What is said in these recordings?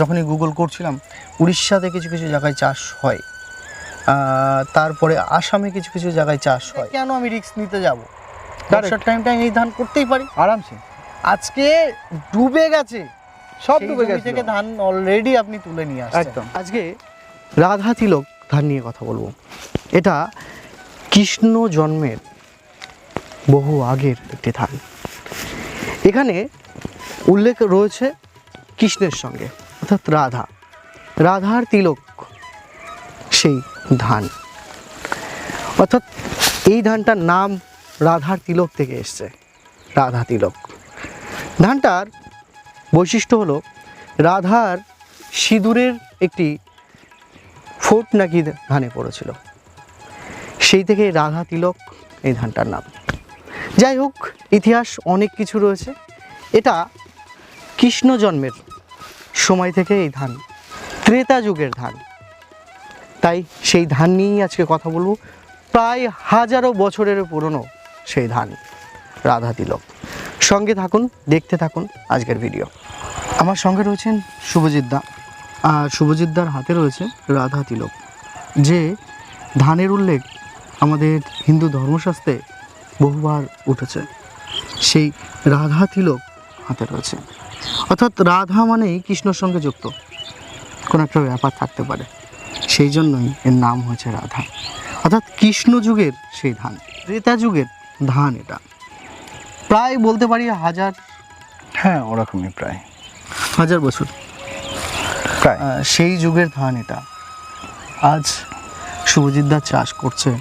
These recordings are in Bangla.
যখনই গুগল করছিলাম উড়িষ্যাতে কিছু কিছু জায়গায় চাষ হয়। তারপরে আসামে কিছু কিছু জায়গায় চাষ হয়। কেন আমি রিস্ক নিতে যাব? বর্ষার টাইমটা এই ধান করতেই পারি। আরামসে। আজকে ডুবে গেছে। সব ডুবে গেছে থেকে ধান অলরেডি আপনি তুলে নিয়ে আসছেন। একদম। আজকে রাধা তিলক ধান নিয়ে কথা বলব। এটা কৃষ্ণ জন্মের বহু আগের একটি ধান। এখানে উল্লেখ রয়েছে কৃষ্ণের সঙ্গে, অর্থাৎ রাধা। রাধার তিলক সেই ধান। অর্থাৎ এই ধানটার নাম রাধার তিলক থেকে এসছে, রাধা তিলক। ধানটার বৈশিষ্ট্য হলো, রাধার সিঁদুরের একটি ফোট নাকি ধানে পড়েছিল। সেই থেকে রাধা তিলক এই ধানটার নাম। যাই হোক, ইতিহাস অনেক কিছু রয়েছে। এটা কৃষ্ণ জন্মের সময় থেকে এই ধান, ত্রেতা যুগের ধান। তাই সেই ধান নিয়েই আজকে কথা বলব। প্রায় হাজারো বছরের পুরনো সেই ধান, রাধা তিলক। সঙ্গে থাকুন, দেখতে থাকুন আজকের ভিডিও আমার সঙ্গে রয়েছেন শুভজিৎ দা, আর শুভজিৎ দার হাতে রয়েছে রাধা তিলক, যে ধানের উল্লেখ আমাদের হিন্দু ধর্মশাস্ত্রে বহুবার উঠেছে। সেই রাধা তিলক হাতে রয়েছে। অর্থাৎ রাধা মানেই কৃষ্ণর সঙ্গে যুক্ত। কোনো একটা ব্যাপার থাকতে পারে। সেই জন্যই এর নাম হয়েছে রাধা। অর্থাৎ কৃষ্ণ যুগের সেই ধান ত্রেতা যুগের ধান এটা। প্রায় বলতে পারি হাজার হ্যাঁ ওরকমই প্রায়। হাজার বছর। প্রায়। সেই যুগের ধান এটা। আজ শুভজিৎ দা চাষ করছে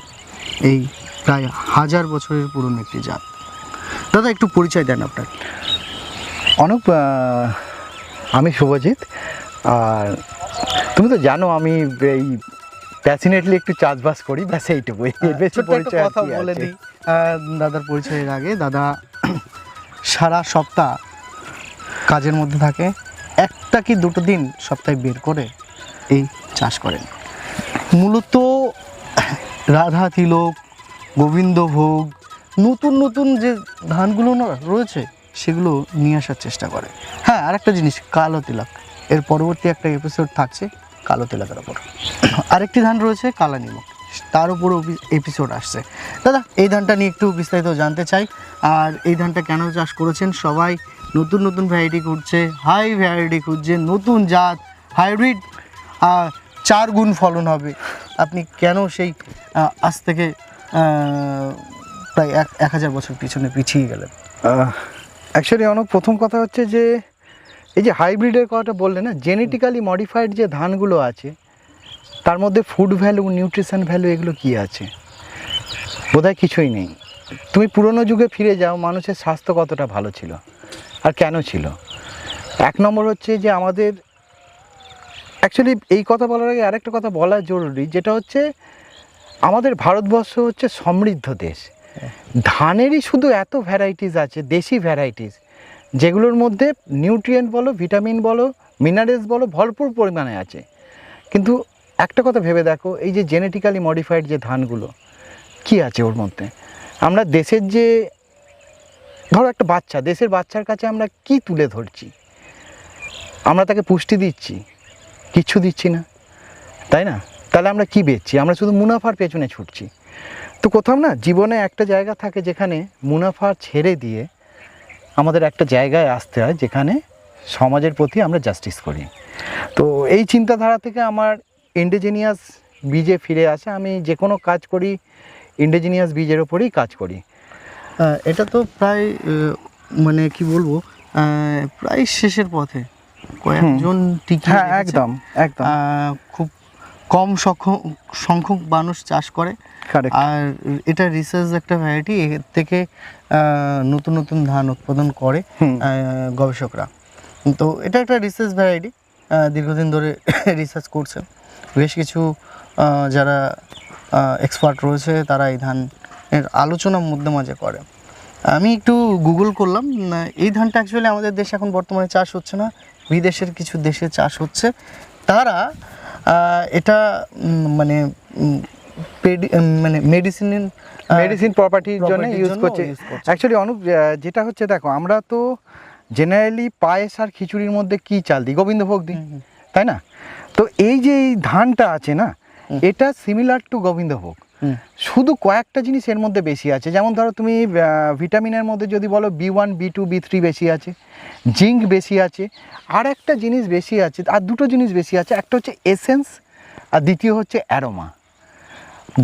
এই প্রায় হাজার বছরের পুরনো একটি জাত। দাদা একটু পরিচয় দেন আপনার। অনুপ আমি শুভজিৎ। আর তুমি তো জানো আমি এই প্যাসিনেটলি একটু চাষবাস করি ব্যাস এইটুকুই। বেশি পরিচয় কথা বলে? দিই। দাদার পরিচয়ের আগে দাদা সারা সপ্তাহ কাজের মধ্যে থাকে। একটা কি দুটো দিন সপ্তাহে বের করে এই চাষ করেন। মূলত রাধা তিলক গোবিন্দভোগ নতুন নতুন যে ধানগুলো না রয়েছে সেগুলো নিয়ে আসার চেষ্টা করে। হ্যাঁ আরেকটা জিনিস, কালো তিলক। এর পরবর্তী একটা এপিসোড থাকছে কালো তিলকের ওপর। আরেকটি ধান রয়েছে কালা নিমক। তার উপরও এপিসোড আসছে। দাদা, এই ধানটা নিয়ে একটু বিস্তারিত জানতে চাই। আর এই ধানটা কেন চাষ করেছেন সবাই? নতুন নতুন ভ্যারাইটি খুঁজছে হাই ভ্যারাইটি খুঁজছে, নতুন জাত হাইব্রিড চার গুণ ফলন হবে। আপনি কেন সেই আজ থেকে প্রায় এক এক হাজার বছর পিছনে পিছিয়ে গেলেন? অ্যাকচুয়ালি অনেক, প্রথম কথা হচ্ছে যে, এই যে হাইব্রিডের কথাটা বললে না জেনেটিক্যালি মডিফাইড যে ধানগুলো আছে, তার মধ্যে ফুড ভ্যালু নিউট্রিশন ভ্যালু এগুলো কি আছে? বোধহয় কিছুই নেই। তুমি পুরনো যুগে ফিরে যাও, মানুষের স্বাস্থ্য কতটা ভালো ছিল আর কেন ছিল? এক নম্বর হচ্ছে যে আমাদের অ্যাকচুয়ালি এই কথা বলার আগে আরেকটা কথা বলা জরুরি, যেটা হচ্ছে আমাদের ভারতবর্ষ হচ্ছে সমৃদ্ধ দেশ। ধানেরই শুধু এত ভ্যারাইটিস আছে, দেশি ভ্যারাইটিস যেগুলোর মধ্যে নিউট্রিয়েন্ট বলো ভিটামিন বলো মিনারেলস বলো, ভরপুর পরিমাণে আছে। কিন্তু একটা কথা ভেবে দেখো, এই যে জেনেটিক্যালি মডিফাইড যে ধানগুলো, কি আছে ওর মধ্যে? আমরা দেশের যে, ধরো একটা বাচ্চা, দেশের বাচ্চার কাছে আমরা কি তুলে ধরছি? আমরা তাকে পুষ্টি দিচ্ছি, কিচ্ছু দিচ্ছি না, তাই না? তাহলে আমরা কি বেচছি? আমরা শুধু মুনাফার পেছনে ছুটছি। তো কোথাও না জীবনে একটা জায়গা থাকে যেখানে মুনাফা ছেড়ে দিয়ে আমাদের একটা জায়গায় আসতে হয় যেখানে সমাজের প্রতি আমরা জাস্টিস করি। তো এই চিন্তাধারা থেকে আমার ইন্ডিজিনিয়াস বীজে ফিরে আসে আমি যে কোনো কাজ করি ইন্ডিজিনিয়াস বীজের ওপরেই কাজ করি। এটা তো প্রায় মানে কি বলব প্রায় শেষের পথে। কয়েকজন টিকে হ্যাঁ একদম একদম। খুব কম সংখ্যক মানুষ চাষ করে। আর এটা রিসার্চ একটা ভ্যারাইটি এর থেকে নতুন নতুন ধান উৎপাদন করে গবেষকরা। তো এটা একটা রিসার্চ ভ্যারাইটি দীর্ঘদিন ধরে রিসার্চ করছে। বেশ কিছু যারা এক্সপার্ট রয়েছে তারা এই ধান এর আলোচনা মধ্যে মাঝে করে। আমি একটু গুগল করলাম এই ধানটা অ্যাকচুয়ালি আমাদের দেশে এখন বর্তমানে চাষ হচ্ছে না বিদেশের কিছু দেশে চাষ হচ্ছে। তারা এটা মানে মানে মেডিসিন মেডিসিন প্রপার্টির জন্য ইউজ করছে। অ্যাকচুয়ালি অনুপ যেটা হচ্ছে দেখো আমরা তো জেনারেলি পায়েস আর খিচুড়ির মধ্যে কি চাল দিই? গোবিন্দভোগ দিই তাই না? তো এই যে এই ধানটা আছে না এটা সিমিলার টু গোবিন্দভোগ। শুধু কয়েকটা জিনিস এর মধ্যে বেশি আছে। যেমন ধরো তুমি ভিটামিনের মধ্যে যদি বলো B one B two B three বেশি আছে জিঙ্ক বেশি আছে আর একটা জিনিস বেশি আছে আর দুটো জিনিস বেশি আছে একটা হচ্ছে এসেন্স আর দ্বিতীয় হচ্ছে অ্যারোমা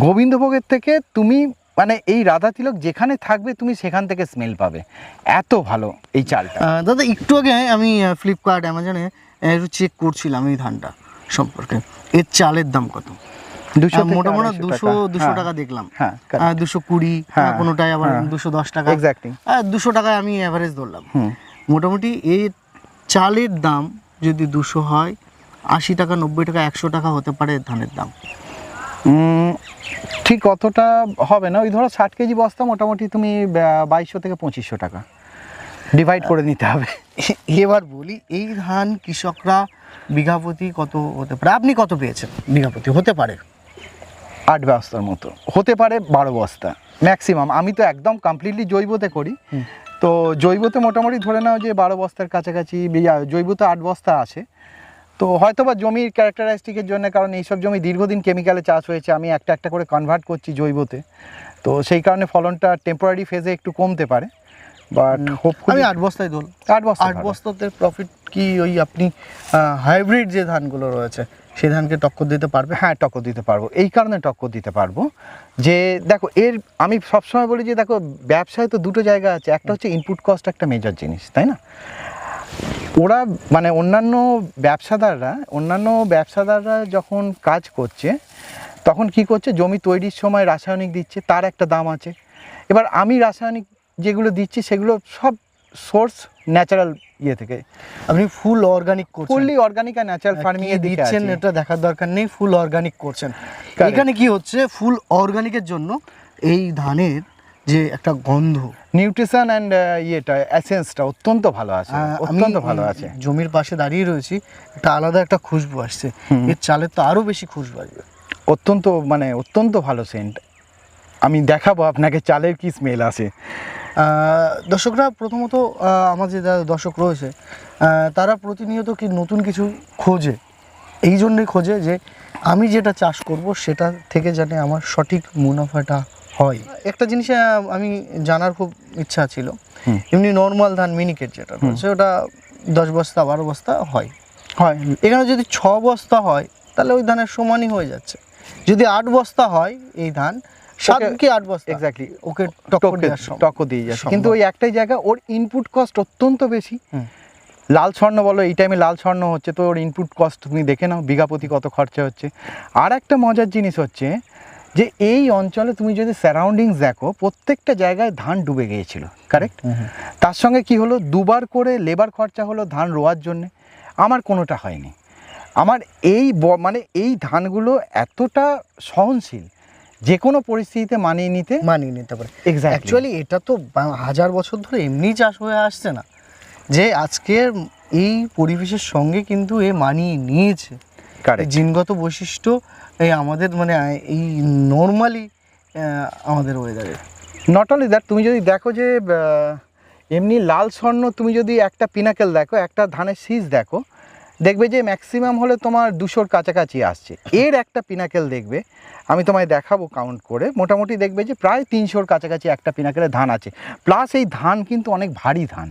গোবিন্দভোগের থেকে তুমি মানে এই রাধা তিলক যেখানে থাকবে তুমি সেখান থেকে স্মেল পাবে। এত ভালো এই চালটা। দাদা একটু আগে আমি ফ্লিপকার্ট অ্যামাজনে একটু চেক করছিলাম এই ধানটা সম্পর্কে। এর চালের দাম কত? মোটামুটি দুশো দুশো টাকা দেখলাম। হ্যাঁ দুশো কুড়ি হ্যাঁ, আবার হ্যাঁ। দুশো দশ টাকা। এক্স্যাক্টলি দুশো টাকায় আমি অ্যাভারেজ ধরলাম। মোটামুটি এই চালের দাম যদি দুশো হয় আশি টাকা নব্বই টাকা একশো টাকা হতে পারে ধানের দাম। ঠিক অতটা হবে না। ওই ধরো ষাট কেজি বস্তা মোটামুটি তুমি বাইশশো থেকে পঁচিশশো টাকা। ডিভাইড করে নিতে হবে। এবার বলি এই ধান কৃষকরা বিঘা প্রতি কত হতে পারে? আপনি কত পেয়েছেন? বিঘা প্রতি হতে পারে। আট বস্তার মতো। হতে পারে বারো বস্তা। ম্যাক্সিমাম আমি তো একদম কমপ্লিটলি জৈবতে করি। তো জৈবতে মোটামুটি ধরে নাও যে বারো বস্তার কাছাকাছি বি- জৈবতে আট বস্তা আছে। তো হয়তো বা জমির ক্যারেক্টারিস্টিকের জন্য কারণ এইসব জমি দীর্ঘদিন কেমিক্যালে চাষ হয়েছে আমি একটা একটা করে কনভার্ট করছি জৈবতে। তো সেই কারণে ফলনটা টেম্পোরারি ফেজে একটু কমতে পারে। বাট আমি আট বস্তায় ধরল আট বস্তা আট বস্তাতে প্রফিট কি ওই আপনি হাইব্রিড যে ধানগুলো রয়েছে, সেই ধানকে টক্কর দিতে পারবে? হ্যাঁ টক্কর দিতে পারব। এই কারণে টক্কর দিতে পারব যে, দেখো, এর, আমি সবসময় বলি যে, দেখো, ব্যবসায় তো দুটো জায়গা আছে। একটা হচ্ছে ইনপুট কস্ট একটা মেজর জিনিস, তাই না? ওরা মানে অন্যান্য ব্যবসাদাররা অন্যান্য ব্যবসাদাররা যখন কাজ করছে, তখন কি করছে? জমি তৈরির সময় রাসায়নিক দিচ্ছে, তার একটা দাম আছে। এবার আমি রাসায়নিক যেগুলো দিচ্ছি, সেগুলো সব সোর্স ন্যাচারাল ইয়ে থেকে। আপনি ফুল অর্গানিক করছেন। ফুললি অর্গানিক আর ন্যাচারাল ফার্মিং দিকে দিচ্ছেন এটা দেখার দরকার নেই ফুল অর্গানিক করছেন। এখানে কি হচ্ছে ফুল অর্গানিকের জন্য এই ধানের যে একটা গন্ধ নিউট্রিশন অ্যান্ড ইয়েটা অ্যাসেন্সটা অত্যন্ত ভালো আছে অত্যন্ত ভালো আছে। জমির পাশে দাঁড়িয়ে রয়েছি একটা আলাদা একটা খুশবু আসছে। এর চালের তো আরও বেশি খুশবু আসবে। অত্যন্ত মানে অত্যন্ত ভালো সেন্ট আমি দেখাবো আপনাকে চালের কি স্মেল আহ, দর্শকরা প্রথমত যে যারা দর্শক রয়েছে তারা প্রতিনিয়ত কি নতুন কিছু খোঁজে? এই জন্যই খোঁজে যে আমি যেটা চাষ করব সেটা থেকে জানে আমার সঠিক মুনাফাটা হয়। একটা জিনিস আমি জানার খুব ইচ্ছা ছিল। এমনি নর্মাল ধান মিনিকেট যেটা রয়েছে ওটা দশ বস্তা বারো বস্তা হয়। হয়। এখানে যদি ছ বস্তা হয় তাহলে ওই ধানের সমানই হয়ে যাচ্ছে। যদি আট বস্তা হয় এই ধান সাত কি আট বস্তা? এক্স্যাক্টলি ওকে দেওয়ার দিয়ে যাচ্ছে কিন্তু ওই একটাই জায়গা ওর ইনপুট কস্ট অত্যন্ত বেশি। লাল স্বর্ণ বলো এই টাইমে লাল স্বর্ণ হচ্ছে তো ওর ইনপুট কস্ট তুমি দেখে নাও বিঘা প্রতি কত খরচা হচ্ছে। আর একটা মজার জিনিস হচ্ছে যে এই অঞ্চলে তুমি যদি সারাউন্ডিংস দেখো প্রত্যেকটা জায়গায় ধান ডুবে গিয়েছিল কারেক্ট। তার সঙ্গে কি হলো? দুবার করে লেবার খরচা হলো ধান রোয়ার জন্যে। আমার কোনোটা হয়নি। আমার এই মানে এই ধানগুলো এতটা সহনশীল যে কোনো পরিস্থিতিতে মানিয়ে নিতে মানিয়ে নিতে পারে। অ্যাকচুয়ালি এটা তো হাজার বছর ধরে এমনি চাষ হয়ে আসছে না। যে আজকের এই পরিবেশের সঙ্গে কিন্তু এ মানিয়ে নিয়েছে। জিনগত বৈশিষ্ট্য এই আমাদের মানে এই নর্মালি আমাদের ওয়েদারে নট অনলি দ্যাট তুমি যদি দেখো যে এমনি লাল স্বর্ণ তুমি যদি একটা পিনাকেল দেখো একটা ধানের শীষ দেখো দেখবে যে ম্যাক্সিমাম হলে তোমার দুশোর কাছাকাছি আসছে। এর একটা পিনাকেল দেখবে আমি তোমায় দেখাবো কাউন্ট করে। মোটামুটি দেখবে যে প্রায় তিনশোর কাছাকাছি একটা পিনাকেলের ধান আছে। প্লাস এই ধান কিন্তু অনেক ভারী ধান।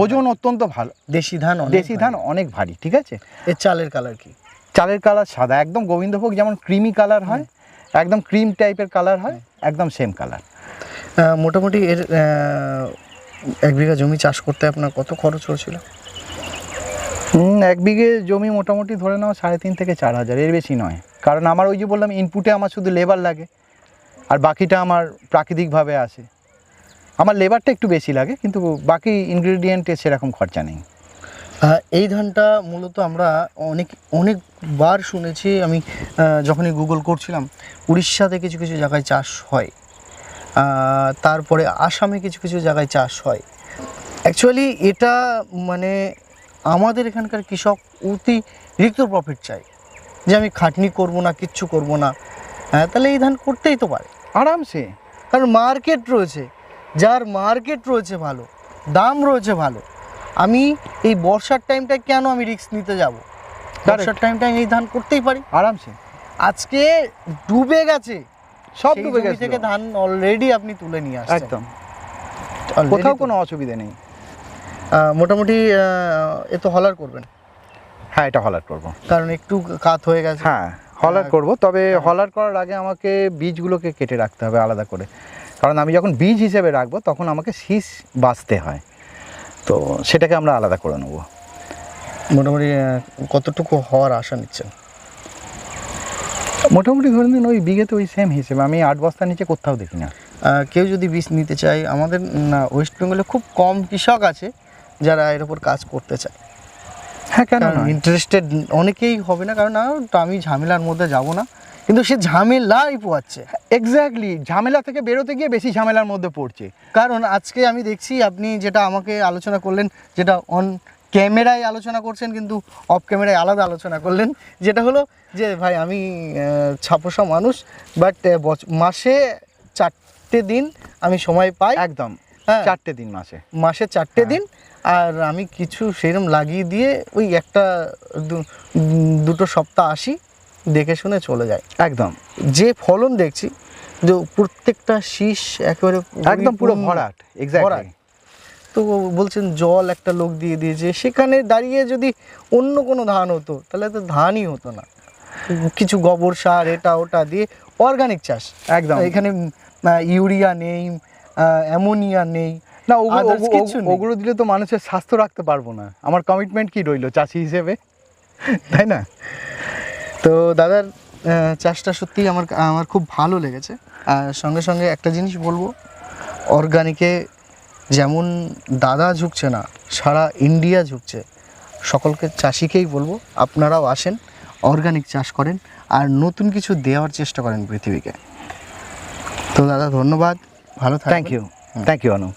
ওজন অত্যন্ত ভালো। দেশি ধান দেশি ধান অনেক ভারী ঠিক আছে? এর চালের কালার কি? চালের কালার সাদা। একদম গোবিন্দভোগ যেমন ক্রিমি কালার হয় একদম ক্রিম টাইপের কালার হয় একদম সেম কালার মোটামুটি এর এক বিঘা জমি চাষ করতে আপনার কত খরচ হয়েছিল? এক বিঘে জমি মোটামুটি ধরে নাও সাড়ে তিন থেকে চার হাজার, এর বেশি নয়। কারণ আমার ওই যে বললাম ইনপুটে আমার শুধু লেবার লাগে, আর বাকিটা আমার প্রাকৃতিকভাবে আসে আমার লেবারটা একটু বেশি লাগে, কিন্তু বাকি ইনগ্রেডিয়েন্টে সেরকম খরচা নেই। এই ধানটা মূলত আমরা অনেক, অনেকবার শুনেছি, আমি যখনই গুগল করছিলাম, উড়িষ্যাতে কিছু কিছু জায়গায় চাষ হয়। তারপরে আসামে কিছু কিছু জায়গায় চাষ হয়। অ্যাকচুয়ালি এটা মানে আমাদের এখানকার কৃষক অতিরিক্ত প্রফিট চাই যে আমি খাটনি করব না কিচ্ছু করব না। হ্যাঁ তাহলে এই ধান করতেই তো পারে। আরামসে। কারণ মার্কেট রয়েছে। যার মার্কেট রয়েছে ভালো দাম রয়েছে ভালো আমি এই বর্ষার টাইমটা কেন আমি রিস্ক নিতে যাব? বর্ষার টাইমটা এই ধান করতেই পারি। আরামসে। আজকে ডুবে গেছে। সব ডুবে গেছে থেকে ধান অলরেডি আপনি তুলে নিয়ে আসছেন। একদম। কোথাও কোনো অসুবিধা নেই। মোটামুটি এ তো হলার করবেন। হ্যাঁ এটা হলার করব। কারণ একটু কাত হয়ে গেছে। হ্যাঁ হলার হ্যাঁ। করব। তবে হলার করার আগে আমাকে বীজগুলোকে কেটে রাখতে হবে আলাদা করে। কারণ আমি যখন বীজ হিসেবে রাখব তখন আমাকে শীষ বাঁচতে হয়। তো সেটাকে আমরা আলাদা করে নেব। মোটামুটি কতটুকু হওয়ার আশা নিচ্ছেন? মোটামুটি ধরে নিন ওই বিঘেতে ওই সেম হিসেবে। আমি আট বস্তা নিচে কোথাও দেখি না। কেউ যদি বীজ নিতে চায় আমাদের না ওয়েস্ট বেঙ্গলে খুব কম কৃষক আছে। যারা এর উপর কাজ করতে চায়। হ্যাঁ কেন ইন্টারেস্টেড অনেকেই হবে না কারণ তো আমি ঝামেলার মধ্যে যাব না। কিন্তু সে ঝামেলাই পোয়াচ্ছে। এক্স্যাক্টলি ঝামেলা থেকে বেরোতে গিয়ে বেশি ঝামেলার মধ্যে পড়ছে। কারণ আজকে আমি দেখছি আপনি যেটা আমাকে আলোচনা করলেন যেটা অন ক্যামেরায় আলোচনা করছেন কিন্তু অফ ক্যামেরায় আলাদা আলোচনা করলেন যেটা হলো যে ভাই আমি ছাপোষা মানুষ বাট মাসে চারটে দিন আমি সময় পাই। একদম হ্যাঁ। চারটে দিন মাসে। মাসে চারটে হ্যাঁ। দিন আর আমি কিছু সেরম লাগিয়ে দিয়ে ওই একটা দুটো সপ্তাহ আসি দেখে শুনে চলে যায় একদম। যে ফলন দেখছি যে প্রত্যেকটা শীষ একেবারে একদম পুরো। ভরাট এক্স্যাক্টলি তো বলছেন জল একটা লোক দিয়ে দিয়েছে সেখানে দাঁড়িয়ে যদি অন্য কোনো ধান হতো তাহলে তো ধানই হতো না। কিছু গোবর সার এটা ওটা দিয়ে অর্গানিক চাষ। একদম। এখানে ইউরিয়া নেই অ্যামোনিয়া নেই না ওগুলো দিলে তো মানুষের স্বাস্থ্য রাখতে পারব না। আমার কমিটমেন্ট কি রইল চাষি হিসেবে? তাই না? তো দাদার চাষটা সত্যিই আমার আমার খুব ভালো লেগেছে। আর সঙ্গে সঙ্গে একটা জিনিস বলব অর্গানিকে যেমন দাদা ঝুঁকছে না সারা ইন্ডিয়া ঝুঁকছে। সকলকে চাষিকেই বলব আপনারাও আসেন অর্গানিক চাষ করেন আর নতুন কিছু দেওয়ার চেষ্টা করেন পৃথিবীকে। তো দাদা ধন্যবাদ। ভালো thank you thank you Anu.